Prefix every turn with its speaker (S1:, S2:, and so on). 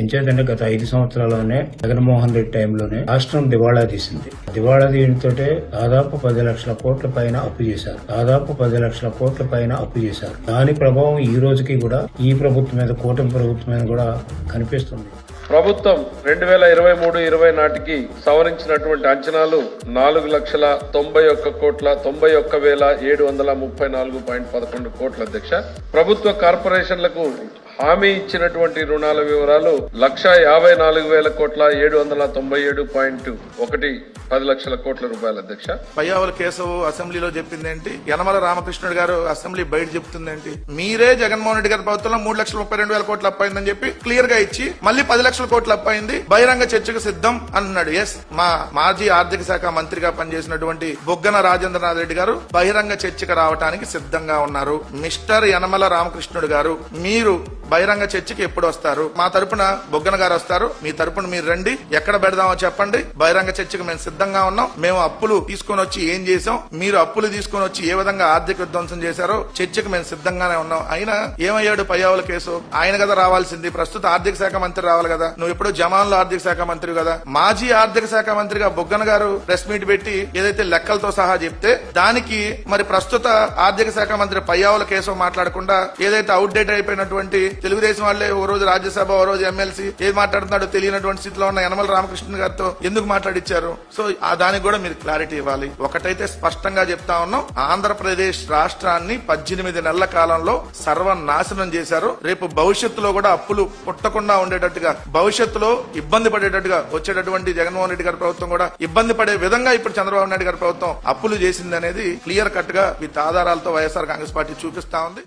S1: ఎంచేతంటే గత ఐదు సంవత్సరాల్లోనే జగన్మోహన్ రెడ్డి టైంలోనే రాష్ట్రం దివాళా తీసింది. దివాళా తీయడంతో దాదాపు పది లక్షల కోట్ల పైన అప్పు చేశారు. దాదాపు పది లక్షల కోట్ల పైన అప్పు చేశారు. దాని ప్రభావం ఈ రోజుకి కూడా ఈ ప్రభుత్వం మీద కూటమి ప్రభుత్వం మీద కూడా కనిపిస్తుంది.
S2: ప్రభుత్వం రెండు వేల ఇరవై మూడు ఇరవై నాటికి సవరించినటువంటి అంచనాలు నాలుగు లక్షల తొంభై ఒక్క కోట్ల తొంభై ఒక్క వేల ఏడు వందల ముప్పై నాలుగు పాయింట్ పదకొండు కోట్ల అధ్యక్ష. ప్రభుత్వ కార్పొరేషన్లకు హామీ ఇచ్చినటువంటి రుణాల వివరాలు లక్ష యాభై నాలుగు వేల కోట్ల ఏడు వందల తొంభై ఏడు పాయింట్ ఒకటి పది లక్షల కోట్ల రూపాయల అధ్యక్ష.
S3: పయ్యావుల కేశవ్ అసెంబ్లీలో చెప్పింది ఏంటి యనమల రామకృష్ణుడు గారు అసెంబ్లీ బయట చెప్తుందేంటి? మీరే జగన్మోహన్ రెడ్డి గారి ప్రభుత్వంలో మూడు లక్షల ముప్పై రెండు వేల కోట్లు అప్పయిందని చెప్పి క్లియర్గా ఇచ్చి మళ్ళీ పది లక్షల కోట్లు అప్పయింది బహిరంగ చర్చకు సిద్ధం అన్నాడు ఎస్ మా మాజీ ఆర్థిక శాఖ మంత్రిగా పనిచేసినటువంటి బొగ్గన రాజేంద్రనాథ్ రెడ్డి గారు బహిరంగ చర్చకు రావడానికి సిద్ధంగా ఉన్నారు. మిస్టర్ యనమల రామకృష్ణుడు గారు మీరు బహిరంగ చర్చకి ఎప్పుడు వస్తారు? మా తరపున బొగ్గన గారు వస్తారు. మీ తరపున మీరు రండి. ఎక్కడ పెడదామో చెప్పండి. బహిరంగ చర్చకు మేము సిద్ధంగా ఉన్నాం. మేము అప్పులు తీసుకొని వచ్చి ఏం చేసాం మీరు అప్పులు తీసుకొని వచ్చి ఏ విధంగా ఆర్థిక విధ్వంసం చేశారో చర్చకు మేము సిద్ధంగానే ఉన్నాం. అయినా ఏమయ్యాడు పయ్యావుల కేసు? ఆయన కదా రావాల్సింది. ప్రస్తుత ఆర్థిక శాఖ మంత్రి రావాలి కదా. నువ్వు ఎప్పుడు జమాన్లో ఆర్థిక శాఖ మంత్రి కదా. మాజీ ఆర్థిక శాఖ మంత్రిగా బొగ్గన గారు ప్రెస్ మీట్ పెట్టి ఏదైతే లెక్కలతో సహా చెప్తే దానికి మరి ప్రస్తుత ఆర్థిక శాఖ మంత్రి పయ్యావుల కేసు మాట్లాడకుండా ఏదైతే అవుట్ డేట్ అయిపోయినటువంటి తెలుగుదేశం వాళ్ళే ఓ రోజు రాజ్యసభ ఓ రోజు ఎమ్మెల్సీ ఏది మాట్లాడుతున్నాడో తెలియనటువంటి స్థితిలో ఉన్న యనమల రామకృష్ణ గారితో ఎందుకు మాట్లాడిచ్చారు? సో ఆ దానికి కూడా మీరు క్లారిటీ ఇవ్వాలి. ఒకటైతే స్పష్టంగా చెప్తా ఉన్నాం ఆంధ్రప్రదేశ్ రాష్ట్రాన్ని పద్దెనిమిది నెలల కాలంలో సర్వనాశనం చేశారు. రేపు భవిష్యత్తులో కూడా అప్పులు పుట్టకుండా ఉండేటట్టుగా భవిష్యత్తులో ఇబ్బంది పడేటట్టుగా వచ్చేటటువంటి జగన్మోహన్ రెడ్డి గారి ప్రభుత్వం కూడా ఇబ్బంది పడే విధంగా ఇప్పుడు చంద్రబాబు నాయుడు గారి ప్రభుత్వం అప్పులు చేసింది అనేది క్లియర్ కట్గా విత్ ఆధారాలతో వైఎస్ఆర్ కాంగ్రెస్ పార్టీ చూపిస్తా ఉంది.